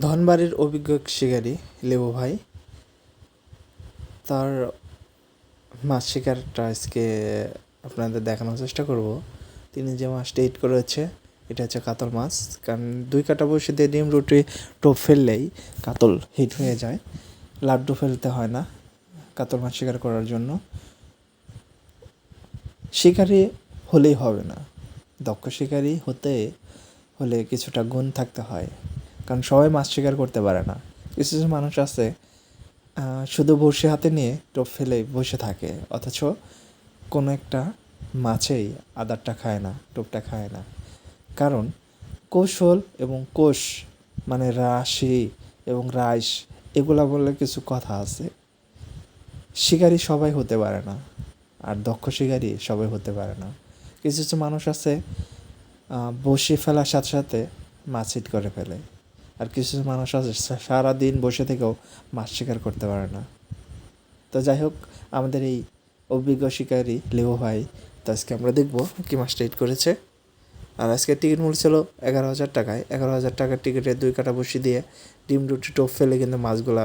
ধনবাড়ির অভিজ্ঞ শিকারী লেবু ভাই, তার মাছ শিকারটা আজকে আপনাদের দেখানোর চেষ্টা করব। তিনি যে মাছটা হিট করেছে, এটা হচ্ছে কাতল মাছ। কারণ দুই কাটা বসে দিয়ে ডিম, রুটি, টোপ ফেললেই কাতল হিট হয়ে যায়। লাড্ডু ফেলতে হয় না কাতল মাছ শিকার করার জন্য। শিকারি হলেই হবে না। দক্ষ শিকারি হতে হলে কিছুটা গুণ থাকতে হয়। কারণ সবাই মাছ শিকার করতে পারে না। কিছু কিছু মানুষ আছে শুধু বড়শি হাতে নিয়ে টোপ ফেলে বসে থাকে, অথচ কোনো একটা মাছেই আদারটা খায় না, টোপটা খায় না। কারণ কৌশল এবং কোষ মানে রাশি এবং রাইস, এগুলা বলে কিছু কথা আছে। শিকারি সবাই হতে পারে না, আর দক্ষ শিকারি সবাই হতে পারে না। কিছু কিছু মানুষ আছে বসে ফেলার সাথে সাথে মাছ হিট করে ফেলে। আর কিছু মানুষ আছে সারাদিন বসে থেকেও মাছ শিকার করতে পারে না। তো যাই হোক, আমাদের এই অভিজ্ঞ শিকারী লেবু ভাই, তো আজকে আমরা দেখব কি মাছটা হিট করেছে। আর আজকে টিকিট মূল্য ছিল এগারো হাজার টাকায়। এগারো হাজার টাকার টিকিটে দুই কাটা বসি দিয়ে ডিম রুটি টোপ ফেলে কিন্তু মাছগুলা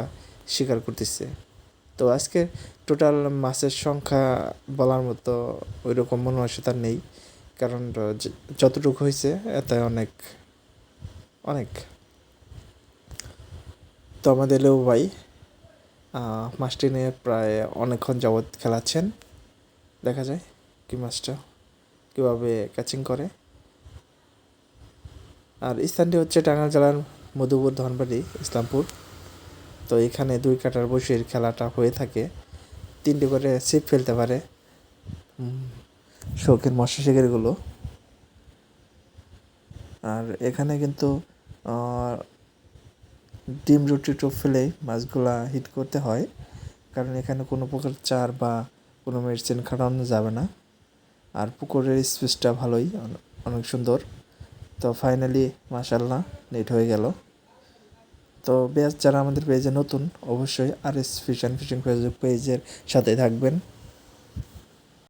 শিকার করতেছে। তো আজকে টোটাল মাছের সংখ্যা বলার মতো ওই রকম মনে হয় তার নেই। কারণ যতটুকু হয়েছে, এতে অনেক অনেক। তো আমাদের লেবু ভাই মাছটি নিয়ে প্রায় অনেকক্ষণ যাবৎ খেলাচ্ছেন, দেখা যায় কি মাছটা কীভাবে ক্যাচিং করে। আর স্থানটি হচ্ছে টাঙ্গাইল জেলার মধুপুর ধনবাড়ি, ইসলামপুর। তো এখানে দুই কাটার বসির খেলাটা হয়ে থাকে। তিনটে করে ছিপ ফেলতে পারে শৌখিন মৎস্য শিকারিগুলো আর এখানে কিন্তু ডিম রুটি টোপ ফেলে মাছগুলা হিট করতে হয়। কারণ এখানে কোনো প্রকার চার বা কোনো মেডিসিন খাটানো যাবে না। আর পুকুরের স্পেসটা ভালোই অনেক সুন্দর। তো ফাইনালি মাশাল্লাহ নেট হয়ে গেল। তো বেশ যারা আমাদের পেজে নতুন, অবশ্যই R S fish and fishing Facebook পেজের সাথে থাকবেন।